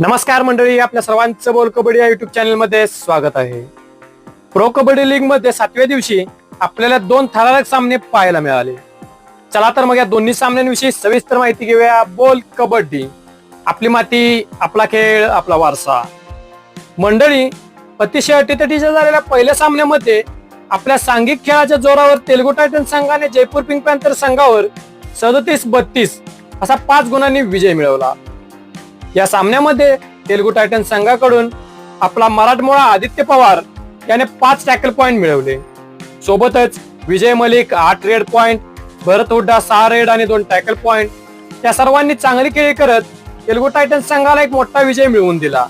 नमस्कार मंडळी आपल्या सर्वांचं बोल कबड्डी या युट्यूब चॅनलमध्ये स्वागत आहे. प्रो कबड्डी लीगमध्ये सातव्या दिवशी आपल्याला दोन थरारक सामने पाहायला मिळाले. चला तर मग या दोन्ही सामन्यांविषयी सविस्तर माहिती घेऊया बोल कबड्डी. आपली माती आपला खेळ आपला वारसा. मंडळी अतिशय अटीतटीच्या झालेल्या पहिल्या सामन्यामध्ये आपल्या सांघिक खेळाच्या जोरावर तेलगू टायटन संघाने जयपूर पिंक पॅन्थर संघावर सदतीस बत्तीस असा पाच गुणांनी विजय मिळवला. या सामन्यामध्ये तेलुगू टायटन संघाकडून आपला मराठमोळा आदित्य पवार याने पाच टॅकल पॉइंट मिळवले. सोबतच विजय मलिक आठ रेड पॉइंट भरत हुड्डा सहा रेड आणि दोन टॅकल पॉइंट या सर्वांनी चांगली खेळी करत तेलुगू टायटन संघाला एक मोठा विजय मिळवून दिला.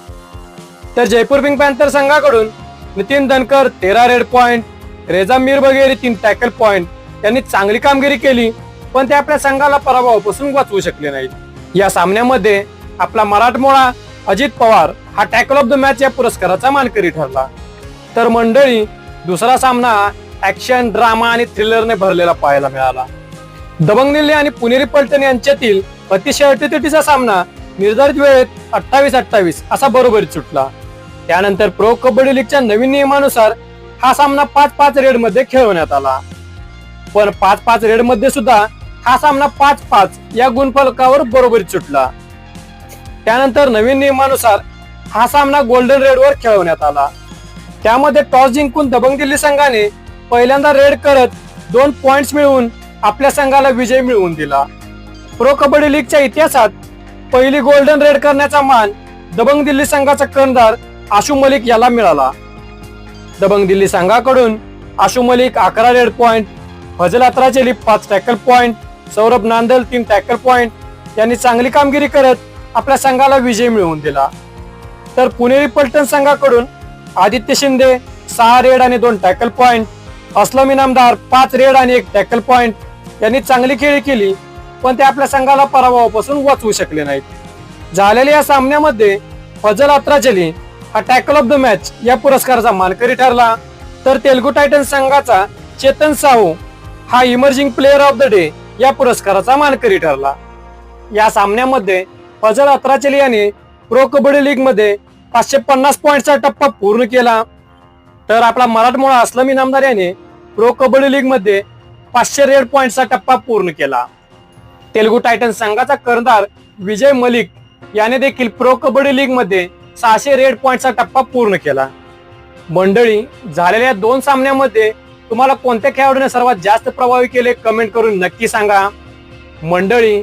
तर जयपूर पिंक पॅन्थर संघाकडून नितीन धनकर तेरा रेड पॉइंट रेजा मीर वगैरे तीन टॅकल पॉइंट त्यांनी चांगली कामगिरी केली पण ते आपल्या संघाला पराभवापासून वाचवू शकले नाहीत. या सामन्यामध्ये आपला मराठमोळा अजित पवार हा टॅकल ऑफ द मॅच या पुरस्काराचा मानकरी ठरला. तर मंडळी दुसरा सामना ऍक्शन ड्रामा आणि थ्रिलरने भरलेला पाहायला मिळाला. दबंग निल्ले आणि पुणेरी पलटण यांच्यातील अतिशय अटीतटीचा सामना निर्धारित वेळेत अठ्ठावीस अठ्ठावीस असा बरोबरीत सुटला. त्यानंतर प्रो कबड्डी लीगच्या नवीन नियमानुसार हा सामना पाच पाच रेडमध्ये खेळवण्यात आला. पण पाच पाच रेडमध्ये सुद्धा हा सामना पाच पाच या गुणफलकावर बरोबरीत सुटला. त्यानंतर नवीन नियमानुसार हा सामना गोल्डन रेडवर खेळवण्यात आला. त्यामध्ये टॉस जिंकून दबंग दिल्ली संघाने पहिल्यांदा रेड करत दोन पॉइंट्स मिळवून आपल्या संघाला विजय मिळवून दिला. प्रो कबड्डी लीगच्या इतिहासात पहिली गोल्डन रेड करण्याचा मान दबंग दिल्ली संघाचा कर्णधार आशू मलिक याला मिळाला. दबंग दिल्ली संघाकडून आशू मलिक अकरा रेड पॉइंट फजल अत्राचेली पाच टॅकल पॉइंट सौरभ नांदल तीन टॅकल पॉइंट यांनी चांगली कामगिरी करत आपल्या संघाला विजय मिळवून दिला. तर पुणेरी पलटण संघाकडून आदित्य शिंदे सहा रेड आणि दोन टॅकल पॉइंट असलम इनामदार पाच रेड आणि एक टॅकल पॉइंट यांनी चांगली खेळी केली पण ते आपल्या संघाला पराभवापासून वाचवू शकले नाहीत. झालेल्या या सामन्यामध्ये फजल अत्राजली हा टॅकल ऑफ द मॅच या पुरस्काराचा मानकरी ठरला. तर तेलगू टायटन संघाचा चेतन साहू हा emerging player of the day या पुरस्काराचा मानकरी ठरला. या सामन्यामध्ये फजल अत्राचली याने प्रो कबड्डी लीगमध्ये पाचशे पन्नास पॉईंटचा टप्पा पूर्ण केला. तर आपला मराठमोळा असलम इनामदार याने प्रो कबड्डी लीगमध्ये पाचशे रेड पॉईंटचा टप्पा पूर्ण केला. तेलुगू टायटन संघाचा कर्णधार विजय मलिक याने देखील प्रो कबड्डी लीगमध्ये सहाशे रेड पॉईंटचा टप्पा पूर्ण केला. मंडळी झालेल्या दोन सामन्यामध्ये तुम्हाला कोणत्या खेळाडूने सर्वात जास्त प्रभावी केले कमेंट करून नक्की सांगा. मंडळी